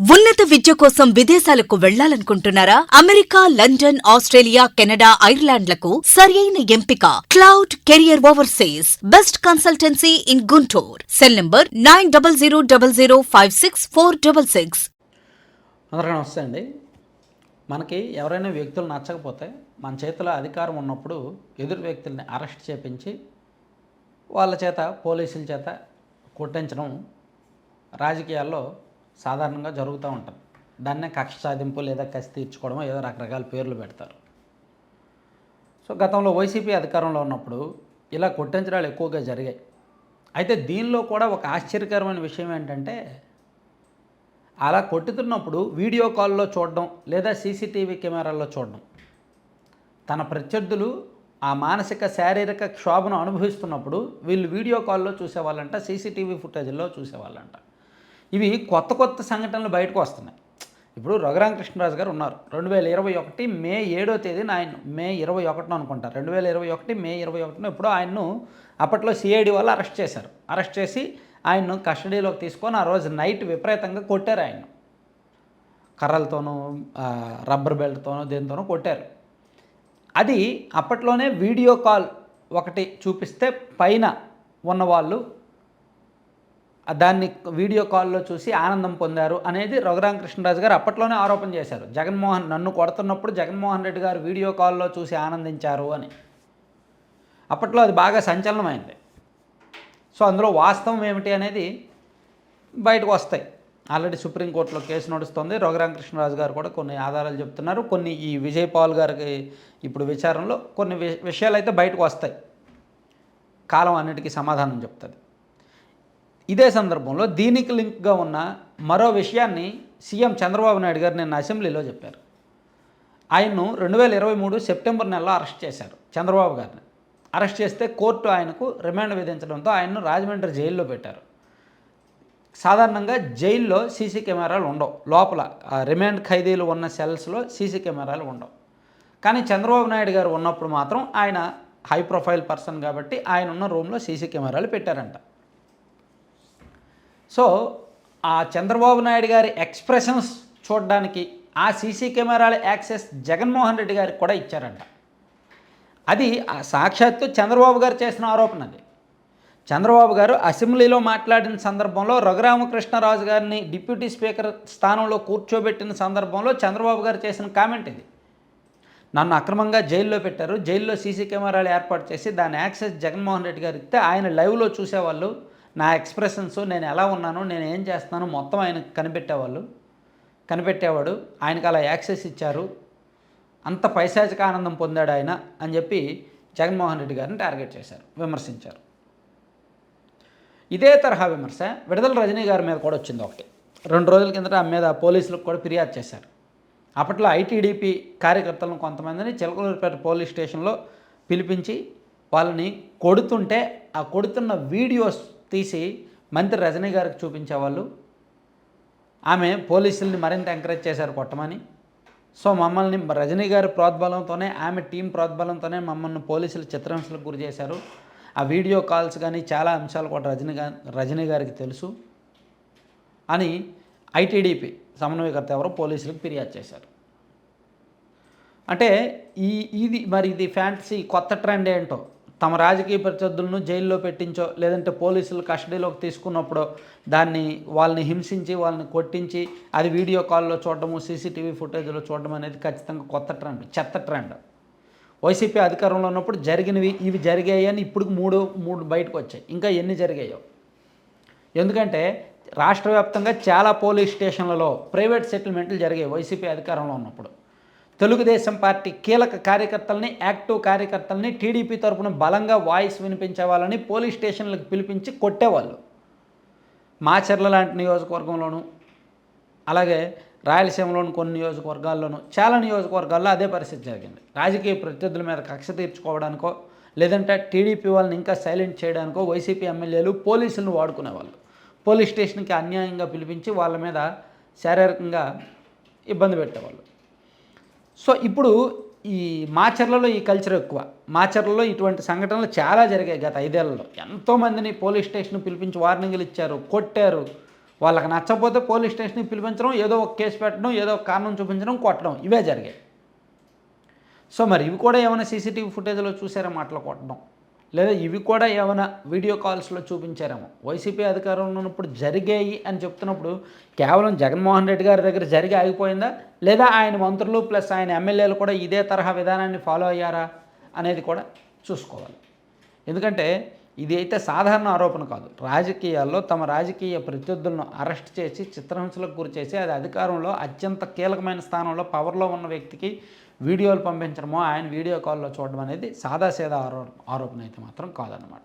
ఉన్నత విద్య కోసం విదేశాలకు వెళ్ళాలనుకుంటున్నారా? అమెరికా లండన్ ఆస్ట్రేలియా కెనడా ఐర్లాండ్లకు సరియైన ఎంపిక. Cloud career overseas. Best consultancy in Guntur. Cell number nine double zero double zero five six four double six. అందరికీ నమస్తే అండి. మనకి ఎవరైనా వ్యక్తులు నచ్చకపోతే మన చేతిలో అధికారం ఉన్నప్పుడు ఎదురు వ్యక్తుల్ని అరెస్ట్ చేపించి వాళ్ళ చేత పోలీసుల చేత కొట్టించడం రాజకీయాల్లో సాధారణంగా జరుగుతూ ఉంటుంది దాన్నే కక్ష సాధింపు లేదా కసి తీర్చుకోవడం ఏదో రకరకాల పేర్లు పెడతారు. సో గతంలో వైసీపీ అధికారంలో ఉన్నప్పుడు ఇలా కొట్టించడాలు ఎక్కువగా జరిగాయి. అయితే దీనిలో కూడా ఒక ఆశ్చర్యకరమైన విషయం ఏంటంటే అలా కొట్టుతున్నప్పుడు వీడియో కాల్లో చూడడం లేదా సీసీటీవీ కెమెరాల్లో చూడడం. తన ప్రత్యర్థులు ఆ మానసిక శారీరక క్షోభను అనుభవిస్తున్నప్పుడు వీళ్ళు వీడియో కాల్లో చూసేవాళ్ళంట సీసీటీవీ ఫుటేజ్లో చూసేవాళ్ళంట. ఇవి కొత్త కొత్త సంఘటనలు బయటకు వస్తున్నాయి. ఇప్పుడు రఘురామకృష్ణరాజు గారు ఉన్నారు. రెండు వేల ఇరవై ఒకటి మే ఏడో తేదీన ఆయన మే ఇరవై ఒకటిన అనుకుంటారు రెండు వేల ఇరవై ఒకటి మే ఇరవై ఒకటిన ఇప్పుడు ఆయన్ను అప్పట్లో సిఐడి వాళ్ళు అరెస్ట్ చేశారు. అరెస్ట్ చేసి ఆయన్ను కస్టడీలోకి తీసుకొని ఆ రోజు నైట్ విపరీతంగా కొట్టారు ఆయన్ను. కర్రలతోనూ రబ్బర్ బెల్ట్తోనూ దేనితోనూ కొట్టారు. అది అప్పట్లోనే వీడియో కాల్ ఒకటి చూపిస్తే పైన ఉన్నవాళ్ళు దాన్ని వీడియో కాల్లో చూసి ఆనందం పొందారు అనేది రఘురామకృష్ణరాజు గారు అప్పట్లోనే ఆరోపణ చేశారు. జగన్మోహన్ నన్ను కొడుతున్నప్పుడు జగన్మోహన్ రెడ్డి గారు వీడియో కాల్లో చూసి ఆనందించారు అని. అప్పట్లో అది బాగా సంచలనమైంది. సో అందులో వాస్తవం ఏమిటి అనేది బయటకు వస్తాయి. ఆల్రెడీ సుప్రీంకోర్టులో కేసు నడుస్తుంది. రఘురామకృష్ణరాజు గారు కూడా కొన్ని ఆధారాలు చెప్తున్నారు. కొన్ని ఈ విజయ్ పాల్ గారికి ఇప్పుడు విచారణలో కొన్ని విషయాలు అయితే బయటకు వస్తాయి. కాలం అన్నిటికీ సమాధానం చెప్తుంది. ఇదే సందర్భంలో దీనికి లింక్గా ఉన్న మరో విషయాన్ని సీఎం చంద్రబాబు నాయుడు గారు నిన్న అసెంబ్లీలో చెప్పారు. ఆయన్ను రెండు వేల ఇరవై మూడు సెప్టెంబర్ నెలలో అరెస్ట్ చేశారు చంద్రబాబు గారిని. అరెస్ట్ చేస్తే కోర్టు ఆయనకు రిమాండ్ విధించడంతో ఆయన్ను రాజమండ్రి జైల్లో పెట్టారు. సాధారణంగా జైల్లో సీసీ కెమెరాలు ఉండవు. లోపల ఆ రిమాండ్ ఖైదీలు ఉన్న సెల్స్లో సీసీ కెమెరాలు ఉండవు. కానీ చంద్రబాబు నాయుడు గారు ఉన్నప్పుడు మాత్రం ఆయన హై ప్రొఫైల్ పర్సన్ కాబట్టి ఆయన ఉన్న రూమ్లో సీసీ కెమెరాలు పెట్టారంట. సో ఆ చంద్రబాబు నాయుడు గారి ఎక్స్ప్రెషన్స్ చూడడానికి ఆ సీసీ కెమెరాల యాక్సెస్ జగన్మోహన్ రెడ్డి గారికి కూడా ఇచ్చారంట. అది ఆ సాక్షాత్తు చంద్రబాబు గారు చేసిన ఆరోపణ అది. చంద్రబాబు గారు అసెంబ్లీలో మాట్లాడిన సందర్భంలో రఘురామకృష్ణరాజు గారిని డిప్యూటీ స్పీకర్ స్థానంలో కూర్చోబెట్టిన సందర్భంలో చంద్రబాబు గారు చేసిన కామెంట్ ఇది. నన్ను అక్రమంగా జైల్లో పెట్టారు జైల్లో సీసీ కెమెరాలు ఏర్పాటు చేసి దాని యాక్సెస్ జగన్మోహన్ రెడ్డి గారు ఇస్తే ఆయన లైవ్లో చూసేవాళ్ళు నా ఎక్స్ప్రెషన్స్ నేను ఎలా ఉన్నాను నేను ఏం చేస్తున్నాను మొత్తం ఆయన కనిపెట్టేవాళ్ళు. కనిపెట్టేవాడు ఆయనకు అలా యాక్సెస్ ఇచ్చారు. అంత పైశాచిక ఆనందం పొందాడు ఆయన అని చెప్పి జగన్మోహన్ రెడ్డి గారిని టార్గెట్ చేశారు విమర్శించారు. ఇదే తరహా విమర్శ విడుదల రజనీ గారి మీద కూడా వచ్చింది ఒకటి. రెండు రోజుల కిందట ఆమె మీద పోలీసులకు కూడా ఫిర్యాదు చేశారు. అప్పట్లో ఐటీడీపీ కార్యకర్తలను కొంతమందిని చిలకలూరుపేట పోలీస్ స్టేషన్లో పిలిపించి వాళ్ళని కొడుతుంటే ఆ కొడుతున్న వీడియోస్ తీసి మంత్రి రజనీ గారికి చూపించేవాళ్ళు. ఆమె పోలీసుల్ని మరింత ఎంకరేజ్ చేశారు కొట్టమని. సో మమ్మల్ని రజనీ గారి ప్రోద్బలంతోనే ఆమె టీం ప్రోద్బలంతోనే మమ్మల్ని పోలీసులు చిత్రహింసలకు గురి చేశారు. ఆ వీడియో కాల్స్ కానీ చాలా అంశాలు కూడా రజనీ గా రజనీ గారికి తెలుసు అని ఐటీడీపీ సమన్వయకర్త ఎవరో పోలీసులకు ఫిర్యాదు చేశారు. అంటే ఈ ఇది మరి ఇది ఫ్యాంటసీ కొత్త ట్రెండ్ ఏంటో? తమ రాజకీయ ప్రత్యర్థులను జైల్లో పెట్టించో లేదంటే పోలీసులు కస్టడీలోకి తీసుకున్నప్పుడో దాన్ని వాళ్ళని హింసించి వాళ్ళని కొట్టించి అది వీడియో కాల్లో చూడడము సీసీటీవీ ఫుటేజ్లో చూడడం అనేది ఖచ్చితంగా కొత్త ట్రెండ్ చెత్త ట్రెండ్. వైసీపీ అధికారంలో ఉన్నప్పుడు జరిగినవి ఇవి జరిగాయి అని ఇప్పుడు మూడు మూడు బయటకు వచ్చాయి. ఇంకా ఎన్ని జరిగాయో. ఎందుకంటే రాష్ట్ర వ్యాప్తంగా చాలా పోలీస్ స్టేషన్లలో ప్రైవేట్ సెటిల్మెంట్లు జరిగాయి వైసీపీ అధికారంలో ఉన్నప్పుడు. తెలుగుదేశం పార్టీ కీలక కార్యకర్తల్ని యాక్టివ్ కార్యకర్తల్ని టీడీపీ తరపున బలంగా వాయిస్ వినిపించే వాళ్ళని పోలీస్ స్టేషన్లకు పిలిపించి కొట్టేవాళ్ళు. మాచర్ల లాంటి నియోజకవర్గంలోనూ అలాగే రాయలసీమలోని కొన్ని నియోజకవర్గాల్లోనూ చాలా నియోజకవర్గాల్లో అదే పరిస్థితి జరిగింది. రాజకీయ ప్రత్యర్థుల మీద కక్ష తీర్చుకోవడానికో లేదంటే టీడీపీ వాళ్ళని ఇంకా సైలెంట్ చేయడానికో వైసీపీ ఎమ్మెల్యేలు పోలీసులను వాడుకునేవాళ్ళు. పోలీస్ స్టేషన్కి అన్యాయంగా పిలిపించి వాళ్ళ మీద శారీరకంగా ఇబ్బంది పెట్టేవాళ్ళు. సో ఇప్పుడు ఈ మాచర్లలో ఈ కల్చర్ ఎక్కువ. మాచర్లలో ఇటువంటి సంఘటనలు చాలా జరిగాయి గత ఐదేళ్ళలో. ఎంతోమందిని పోలీస్ స్టేషన్ పిలిపించి వార్నింగ్లు ఇచ్చారు కొట్టారు. వాళ్ళకి నచ్చకపోతే పోలీస్ స్టేషన్కి పిలిపించడం ఏదో ఒక కేసు పెట్టడం ఏదో ఒక కారణం చూపించడం కొట్టడం ఇవే జరిగాయి. సో మరి ఇవి కూడా ఏమైనా సీసీటీవీ ఫుటేజ్లో చూసారా మాటలు కొట్టడం? లేదా ఇవి కూడా ఏమైనా వీడియో కాల్స్లో చూపించారేమో. వైసీపీ అధికారంలో ఉన్నప్పుడు జరిగాయి అని చెప్తున్నప్పుడు కేవలం జగన్మోహన్ రెడ్డి గారి దగ్గర జరిగి ఆగిపోయిందా? లేదా ఆయన మంత్రులు ప్లస్ ఆయన ఎమ్మెల్యేలు కూడా ఇదే తరహా విధానాన్ని ఫాలో అయ్యారా? అనేది కూడా చూసుకోవాలి. ఎందుకంటే ఇది అయితే సాధారణ ఆరోపణ కాదు. రాజకీయాల్లో తమ రాజకీయ ప్రత్యర్థులను అరెస్ట్ చేసి చిత్రహింసలకు గురి చేసి అది అధికారంలో అత్యంత కీలకమైన స్థానంలో పవర్లో ఉన్న వ్యక్తికి వీడియోలు పంపించడమో ఆయన వీడియో కాల్లో చూడడం అనేది సాదాసీదా ఆరో ఆరోపణ అయితే మాత్రం కాదన్నమాట.